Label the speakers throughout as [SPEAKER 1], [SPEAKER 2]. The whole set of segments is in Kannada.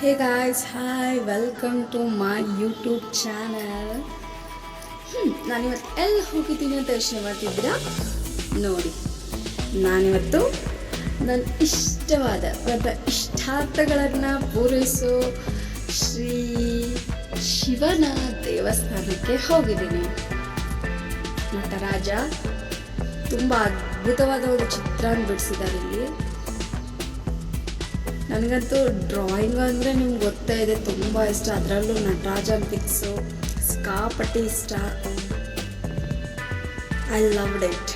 [SPEAKER 1] Hey guys hi welcome to my YouTube channel ನಾನಿವತ್ತು ಎಲ್ಲಿ ಹೋಗಿದ್ದೀನಿ ಅಂತ ಯೋಚನೆ ಮಾಡ್ತಿದ್ದೀರಾ? ನೋಡಿ, ನಾನಿವತ್ತು ನನ್ನ ಇಷ್ಟವಾದ, ನನ್ನ ಇಷ್ಟಾರ್ಥಗಳನ್ನು ಪೂರೈಸೋ ಶ್ರೀ ಶಿವನ ದೇವಸ್ಥಾನಕ್ಕೆ ಹೋಗಿದ್ದೀನಿ. ನಟರಾಜ, ತುಂಬ ಅದ್ಭುತವಾದ ಒಂದು ಚಿತ್ರವನ್ನು ಬಿಡಿಸಿದ್ದಾರೆ ಇಲ್ಲಿ. ನನಗಂತೂ ಡ್ರಾಯಿಂಗ್ ಅಂದರೆ ನಿಮ್ಗೆ ಗೊತ್ತೇ ಇದೆ, ತುಂಬ ಇಷ್ಟ. ಅದರಲ್ಲೂ ನಟರಾಜನ್ ಪಿಕ್ಸು ಸಿಕ್ಕಾಪಟ್ಟಿ ಇಷ್ಟ. ಐ ಲವ್ಡ್ ಇಟ್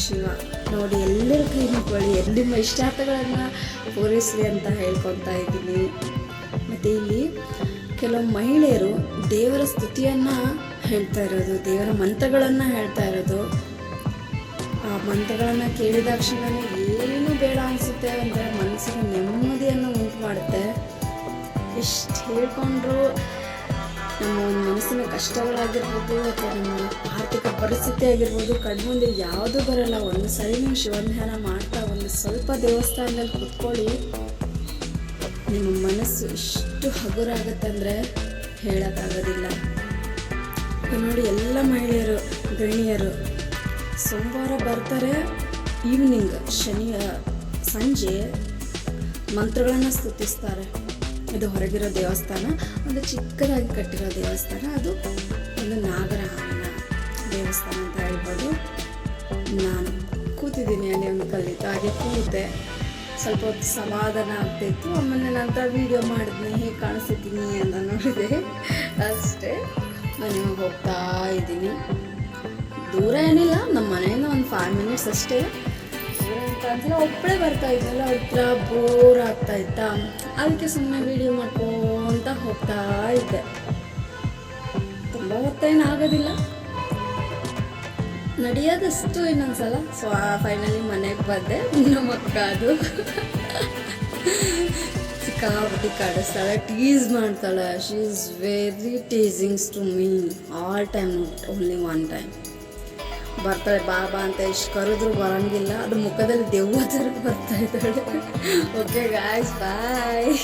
[SPEAKER 1] ಶಿವ, ನೋಡಿ ಎಲ್ಲರ ಕೈ ಎಲ್ಲಿ ನಿಮ್ಮ ಇಷ್ಟಾರ್ಥಗಳನ್ನು ಪೂರೈಸಲಿ ಅಂತ ಹೇಳ್ಕೊತಾ ಇದ್ದೀನಿ. ಮತ್ತು ಇಲ್ಲಿ ಕೆಲವು ಮಹಿಳೆಯರು ದೇವರ ಸ್ತುತಿಯನ್ನು ಹೇಳ್ತಾ ಇರೋದು, ದೇವರ ಮಂತ್ರಗಳನ್ನು ಹೇಳ್ತಾ ಇರೋದು. ಆ ಮಂತ್ರಗಳನ್ನು ತಕ್ಷಣ ಏನು ಬೇಡ ಅನಿಸುತ್ತೆ ಅಂದರೆ ಮನಸ್ಸಿಗೆ ನೆಮ್ಮದಿಯನ್ನು ಉಂಟು ಮಾಡುತ್ತೆ ಎಷ್ಟು ಹೇಳ್ಕೊಂಡ್ರು ನಮ್ಮ ಒಂದು ಮನಸ್ಸಿನ ಕಷ್ಟಗಳಾಗಿರ್ಬೋದು ಅಥವಾ ನಮ್ಮ ಆರ್ಥಿಕ ಪರಿಸ್ಥಿತಿ ಆಗಿರ್ಬೋದು, ಕಣ್ಮುಂದೆ ಯಾವುದೂ ಬರಲ್ಲ. ಒಂದು ಸರಿ ನೀವು ಶಿವಧ್ಯಾನ ಮಾಡ್ತಾ ಒಂದು ಸ್ವಲ್ಪ ದೇವಸ್ಥಾನದಲ್ಲಿ ಕುತ್ಕೊಳ್ಳಿ, ನಿಮ್ಮ ಮನಸ್ಸು ಇಷ್ಟು ಹಗುರಾಗತ್ತಂದರೆ ಹೇಳೋಕ್ಕಾಗೋದಿಲ್ಲ. ನೋಡಿ ಎಲ್ಲ ಮಹಿಳೆಯರು ಗೃಹಿಣಿಯರು ಸೋಮವಾರ ಬರ್ತಾರೆ ಈವ್ನಿಂಗ್ ಶನಿ ಸಂಜೆ. ಮಂತ್ರಗಳನ್ನು ಸ್ತುತಿಸ್ತಾರೆ. ಇದು ಹೊರಗಿರೋ ದೇವಸ್ಥಾನ, ಒಂದು ಚಿಕ್ಕದಾಗಿ ಕಟ್ಟಿರೋ ದೇವಸ್ಥಾನ. ಅದು ಒಂದು ನಾಗರಹಾವಿನ ದೇವಸ್ಥಾನ ಅಂತ ಹೇಳ್ಬೋದು. ನಾನು ಕೂತಿದ್ದೀನಿ ಅಲ್ಲಿ ಒಂದು ಕಲಿತು ಹಾಗೆ ಕೂತೆ. ಸ್ವಲ್ಪ ಹೊತ್ತು ಸಮಾಧಾನ ಆಗ್ತಾಯಿತ್ತು ಆಮೇಲೆ ನಂತರ ವೀಡಿಯೋ ಮಾಡಿದ್ನಿ. ಹೇಗೆ ಕಾಣಿಸ್ತೀನಿ ಅಂತ ನೋಡಿದೆ. ಅಷ್ಟೇ. ನಾನು ಹೋಗ್ತಾ ಇದ್ದೀನಿ. ದೂರ ಏನಿಲ್ಲ. ಫೈವ್ ಮಿನಿಟ್ಸ್ ಅಷ್ಟೇ ಅಂದರೆ ಒಬ್ಬಳೇ ಬರ್ತಾ ಇದ್ದಲ್ಲ ಹತ್ರ ಬೋರ್ ಆಗ್ತಾ ಇತ್ತಾ? ಅದಕ್ಕೆ ಸುಮ್ಮನೆ ವೀಡಿಯೋ ಮಾಡ್ಕೊಂತ ಹೋಗ್ತಾ ಇದ್ದೆ. ತುಂಬ ಹೊತ್ತೇನು ಆಗೋದಿಲ್ಲ. ನಡೆಯೋದಷ್ಟು ಇನ್ನೊಂದ್ಸಲ. ಸೊ ಫೈನಲಿ ಮನೆಗೆ ಬಂದೆ. ನಮ್ಮ ಅಕ್ಕ ಅದು. ಸಿಕ್ಕಾಪಟ್ಟಿ ಕಾಡಿಸ್ತಾಳೆ ಟೀಸ್ ಮಾಡ್ತಾಳೆ. She is very teasings to me all time only one time ಬರ್ತಾಳೆ ಬಾಬಾ ಅಂತ ಎಷ್ಟು ಕರೆದ್ರು ಬರಂಗಿಲ್ಲ. ಅದು ಮುಖದಲ್ಲಿ ದೆವ್ವ ಥರ ಬರ್ತಾ ಇದ್ದಾಳೆ. ಓಕೆ ಗಾಯ್ಸ್ ಬಾಯ್